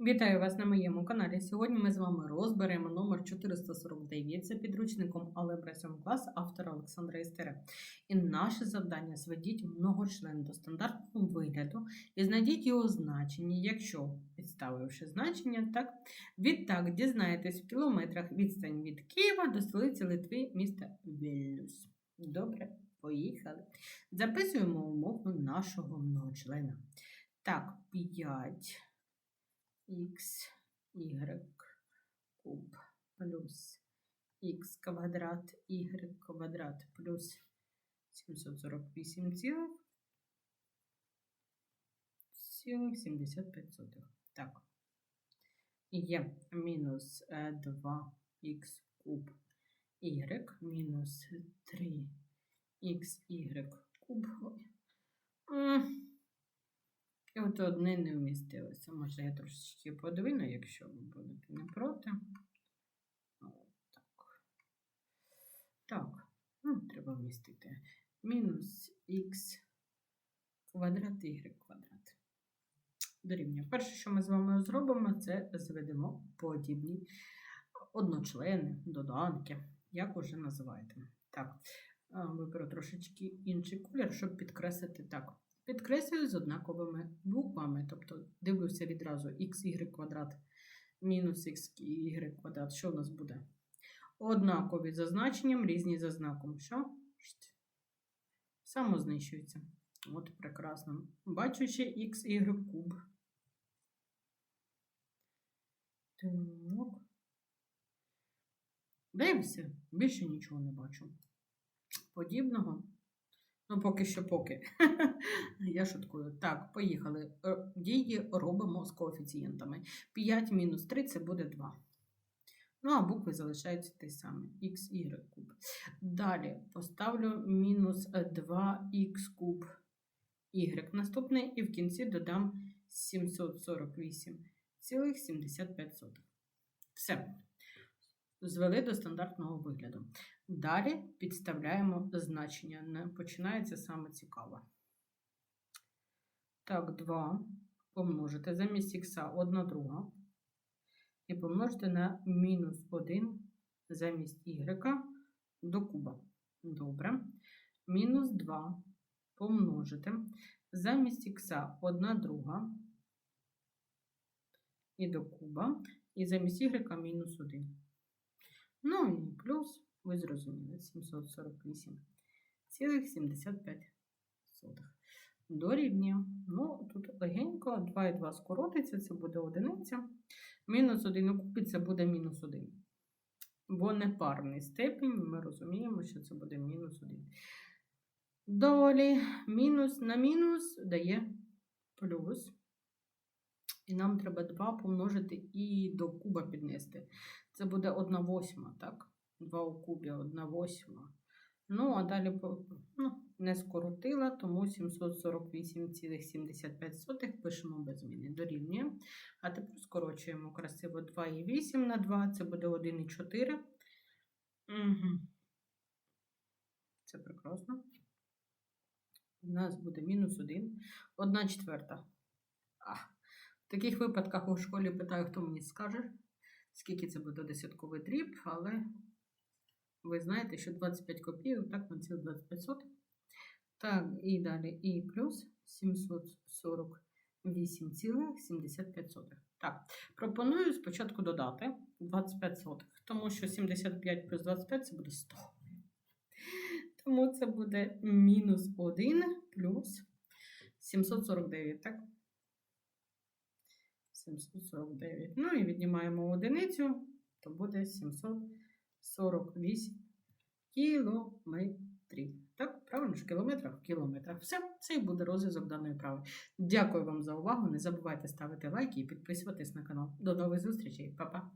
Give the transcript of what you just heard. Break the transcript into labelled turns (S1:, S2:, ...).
S1: Вітаю вас на моєму каналі. Сьогодні ми з вами розберемо номер 449 за підручником Алебра 7 клас автора Олександра Істера. І наше завдання зведіть многочлен до стандартного вигляду і знайдіть його значення, якщо, підставивши значення, так, відтак дізнаєтесь в кілометрах відстань від Києва до столиці Литви міста Вільнюс. Добре, поїхали. Записуємо умову нашого многочлена. Так, 5 х, куб плюс х квадрат, y квадрат плюс 748 цілих, цілих 75 сотих. Так. Є мінус 2х куб y мінус 3xy куб. І от одне не вмістилося. Може, я трошечки подвину, якщо ви будете не проти. От так. Так, ну, треба вмістити. Мінус х квадрат y квадрат. Дорівнює. Перше, що ми з вами зробимо, це зведемо подібні одночлени, доданки, як уже називаєте. Так, виберу трошечки інший колір, щоб підкреслити так. Підкреслюю з однаковими буквами, тобто дивлюся відразу xy квадрат мінус xy квадрат. Що у нас буде? Однакові за значенням, різні за знаком. Що? Само знищується. От прекрасно. Бачу ще xy куб. Так. Дивимося, більше нічого не бачу. Подібного. Ну, поки що поки. Я шуткую. Так, поїхали. Е, Дії робимо з коефіцієнтами. 5 мінус 3 це буде 2. Ну, а букви залишаються ті самі. Х, y куб. Далі поставлю мінус 2х куб y наступний, і в кінці додам 748,75. Все. Звели до стандартного вигляду. Далі підставляємо значення. Починається саме цікаво. Так, 2 помножити замість х 1 друга. І помножити на мінус 1 замість y до куба. Добре. Мінус 2 помножити замість х 1 друга і до куба. І замість y мінус 1. Ну і плюс, ви зрозуміли, 748,75. Дорівнює. Ну, тут легенько, 2 і 2 скоротиться, це буде одиниця. Мінус 1 у кубі це буде мінус 1. Бо не парний степінь, ми розуміємо, що це буде мінус 1. Далі мінус на мінус дає плюс. І нам треба 2 помножити і до куба піднести. Це буде 1 восьма, так? 2 у кубі, 1 восьма. Ну, а далі ну, не скоротила, тому 748,75 пишемо без зміни. Дорівнює. А тепер скорочуємо красиво 2,8 на 2, це буде 1,4. Угу. Це прекрасно. У нас буде мінус 1. 1 четверта. В таких випадках у школі питаю, хто мені скаже, скільки це буде десятковий дріб, але ви знаєте, що 25 копійок, так, на ці 25 сотих. Так, і далі і плюс 748,75. Так, пропоную спочатку додати 25 сотих, тому що 75 плюс 25 це буде 100. Тому це буде мінус 1 плюс 749, так? 749. Ну і віднімаємо одиницю, то буде 748 кілометрів. Так, правильно ж, кілометрах в кілометрах. Все, це і буде розв'язок даної прави. Дякую вам за увагу. Не забувайте ставити лайки і підписуватись на канал. До нових зустрічей, Па-па!